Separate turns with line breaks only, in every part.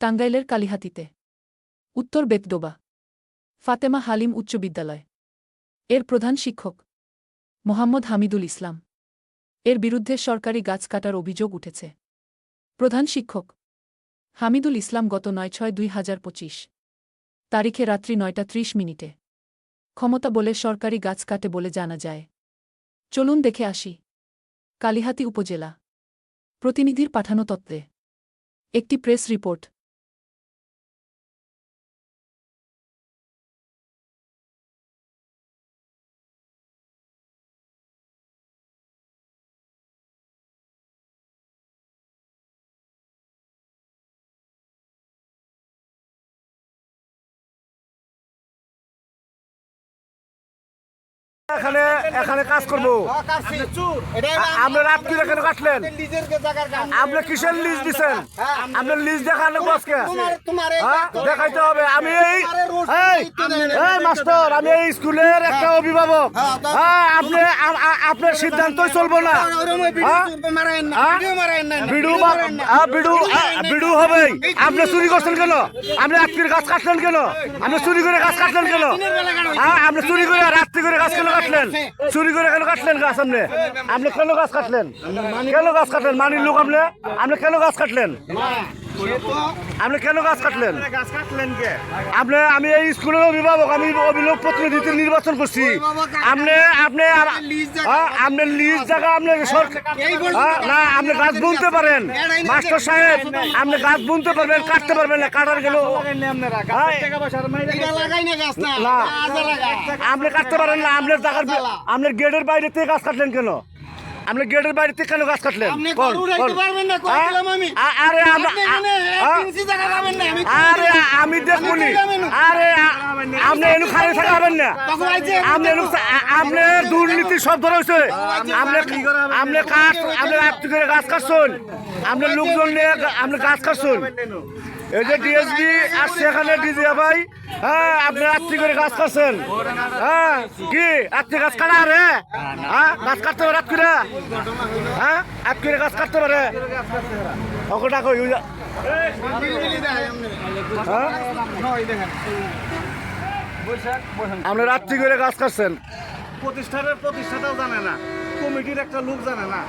টাঙ্গাইলের কালিহাতিতে। উত্তর বেতডোবা। ফাতেমা হালিম উচ্চ বিদ্যালয়। এর প্রধান শিক্ষক। মোহাম্মদ হামিদুল ইসলাম। এর বিরুদ্ধে সরকারি গাছ কাটার অভিযোগ উঠেছে। প্রধান শিক্ষক। হামিদুল ইসলাম গত নয় ছয় দুই হাজার পঁচিশ। তারিখে রাত্রি নয়টা ত্রিশ মিনিটে। ক্ষমতা বলে সরকারি গাছ কাটে বলে জানা যায়। চলুন দেখে আসি। কালিহাতি উপজেলা। প্রতিনিধির পাঠানো তত্ত্বে। একটি প্রেস রিপোর্ট।
এখানে এখানে কাজ করব। আপনি রাত কি এখানে কাটলেন আপনি কিসের লিজ দিছেন? আপনি লিজ দেখান বসকে। দেখাইতে হবে। আমি এই মাস্টার, আমি এই স্কুলের একটা অভিভাবক। হ্যাঁ আপনি আপনার সিদ্ধান্তই চলবো না? বিড়ু বিড়ু বিড়ু হবে। আপনি চুরি করছেন কেন? আপনি রাত্রির গাছ কাটলেন কেন? আপনি চুরি করে গাছ কাটলেন কেন? আপনি চুরি করে রাত্রি করে গাছ কেন কাটলেন? চুরি করে কেন কাটলেন গাছ আপনি? আপনি কেন গাছ কাটলেন? কেন গাছ কাটলেন? মানির লোক আপনি? আপনি কেন গাছ কাটলেন? আপনি কেন গাছ কাটলেন?
গাছ কাটলেন কে?
আপনি আমি এই স্কুলের অভিভাবক আমি অভিযোগ প্রতিনিধিত্ব নির্বাচন করছি। আপনি আপনি হ্যাঁ, আপনি লিজ জায়গা আপনি হ্যাঁ, না আপনি গাছ বুনতে পারেন। মাস্টার সাহেব আপনি গাছ বুনতে পারবেন কাটতে পারবেন না কাটার গেল হ্যাঁ। আপনি কাটতে পারেন না আপনার জায়গার আপনার গেটের বাইরে থেকে গাছ কাটলেন কেন? আপনি গেটের থেকে কেন গাছ কাটলেন? আরে আরে আমি
এনু।
আরে আপনি এনু খালি থাকা হবেন না। আপনি এনু আপনি দুর্নীতি সব ধরা হয়েছে আপনি আপনি কাঠ আপনি রাত্রি করে গাছ কাটছেন। আপনি লোকজন নিয়ে আপনি গাছ কাটছেন। এই যে ডিএসবি আসছে এখানে ডিজি ভাই হ্যাঁ আপনি রাত্রি করে গাছ করছেন। হ্যাঁ কি? রাত্রি গাছ কাটা রে? হ্যাঁ গাছ কাটতে পারে রাত করে? হ্যাঁ রাত করে গাছ কাটতে পারে অকটা কই হ্যাঁ? আপনি রাত্রি করে গাছ কাটছেন
প্রতিষ্ঠানের প্রতিষ্ঠাটাও জানে না কমিটির একটা লোক জানে না।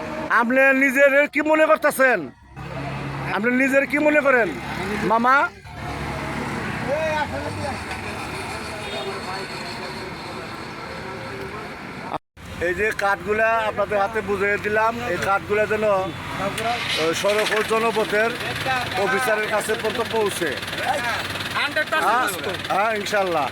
আপনি নিজের কি মনে করতেছেন? আপনি নিজের কি মনে করেন? মামা? এই যে কাঠগুলা আপনাদের হাতে বুঝিয়ে দিলাম এই কাঠগুলা যেন সড়ক ও জনপথের অফিসারের কাছে পর্যন্ত পৌঁছে। হ্যাঁ, হ্যাঁ ইনশাল্লাহ।